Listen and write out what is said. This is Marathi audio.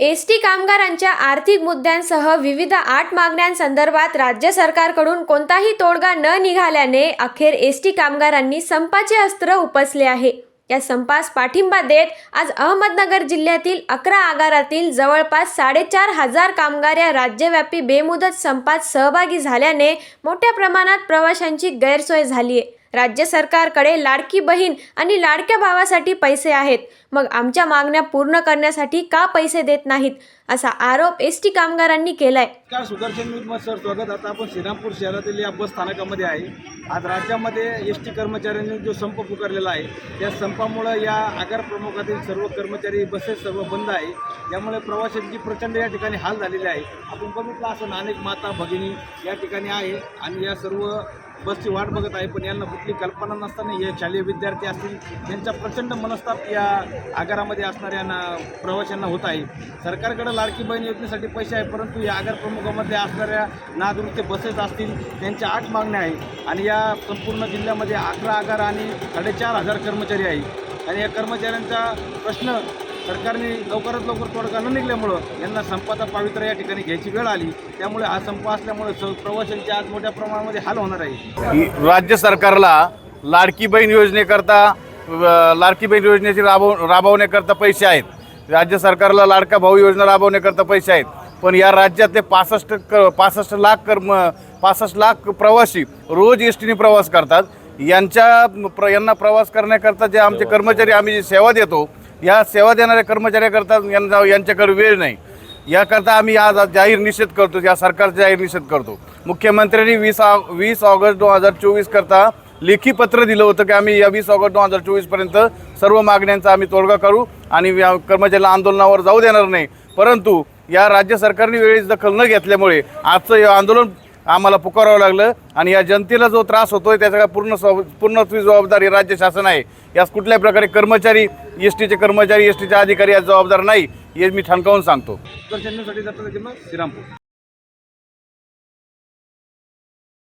एस टी कामगारांच्या आर्थिक मुद्द्यांसह विविध आठ मागण्यांसंदर्भात राज्य सरकारकडून कोणताही तोडगा न निघाल्याने अखेर एस टी कामगारांनी संपाचे अस्त्र उपसले आहे. या संपास पाठिंबा देत आज अहमदनगर जिल्ह्यातील अकरा आगारातील जवळपास साडेचार हजार कामगार या राज्यव्यापी बेमुदत संपात सहभागी झाल्याने मोठ्या प्रमाणात प्रवाशांची गैरसोय झाली आहे राज्य सरकारकडे लाडकी बहीण आणि लाडक्या भावासाठी पैसे आहेत. मग आमच्या मागण्या पूर्ण करण्यासाठी का पैसे देत नाहीत? असा आरोप एस टी कामगारांनी केलाय. सुदर्शन सर स्वागत. आता आपण श्रीरामपूर शहरातील या बस स्थानकामध्ये आहे. आज राज्यामध्ये एस टी कर्मचाऱ्यांनी जो संप पुकारलेला आहे त्या संपामुळं या आगार प्रमुखातील सर्व कर्मचारी बसेस सर्व बंद आहे. त्यामुळे प्रवाशांची प्रचंड या ठिकाणी हाल झालेले आहे. आपण बघितलं असं अनेक माता भगिनी या ठिकाणी आहे आणि या सर्व बसची वाट बघत आहे पण यांना कुठली कल्पना नसताना हे शालेय विद्यार्थी असतील त्यांचा प्रचंड मनस्ताप या आगारामध्ये असणाऱ्या ना प्रवाशांना होत आहे. सरकारकडे लाडकी बहीण योजनेसाठी पैसे आहे परंतु या आगार प्रमुखामध्ये असणाऱ्या नागरिकचे बसेस असतील त्यांच्या आठ मागण्या आहे आणि या संपूर्ण जिल्ह्यामध्ये अकरा आगार आणि साडेचार हजार कर्मचारी आहे आणि या कर्मचाऱ्यांचा प्रश्न सरकारने लवकरात लवकर तोडगा न निघल्यामुळं यांना संपाचा पावित्र्य या ठिकाणी घ्यायची वेळ आली. त्यामुळे हा संप असल्यामुळे स- प्रवाशांचे आज मोठ्या प्रमाणामध्ये हाल होणार आहे. राज्य सरकारला लाडकी बहीण योजनेकरता लाडकी बहीण योजनेची राबव राबवण्याकरता पैसे आहेत. राज्य सरकारला लाडका भाऊ योजना राबवण्याकरता पैसे आहेत. पण या राज्यातले पासष्ट क पासष्ट लाख कर्म पासष्ट लाख प्रवासी रोज एस टीने प्रवास करतात. यांच्या प्र यांना प्रवास करण्याकरता जे आमचे कर्मचारी आम्ही जी सेवा देतो या सेवा देणाऱ्या कर्मचाऱ्याकरता यांना यांच्याकडे वेळ नाही. याकरता आम्ही आज जाहीर निषेध करतो या सरकारचा जाहीर निषेध करतो. मुख्यमंत्र्यांनी वीस ऑ वीस ऑगस्ट दोन हजार चोवीस करता लेखी पत्र दिलं होतं की आम्ही या वीस ऑगस्ट दोन हजार चोवीसपर्यंत सर्व मागण्यांचा आम्ही तोडगा करू आणि या कर्मचाऱ्याला आंदोलनावर जाऊ देणार नाही. परंतु या राज्य सरकारने वेळेस दखल न घेतल्यामुळे आजचं हे आंदोलन आम्हाला पुकारावं लागलं आणि या जनतेला जो त्रास होतोय त्याचा काय पूर्ण स्व- पूर्णत्वी जबाबदारी राज्य शासन आहे. यास कुठल्याही प्रकारे कर्मचारी एस टीचे कर्मचारी एस टीचे अधिकारी या जबाबदार नाही हे मी ठणकावून सांगतो. श्रीरामपूर?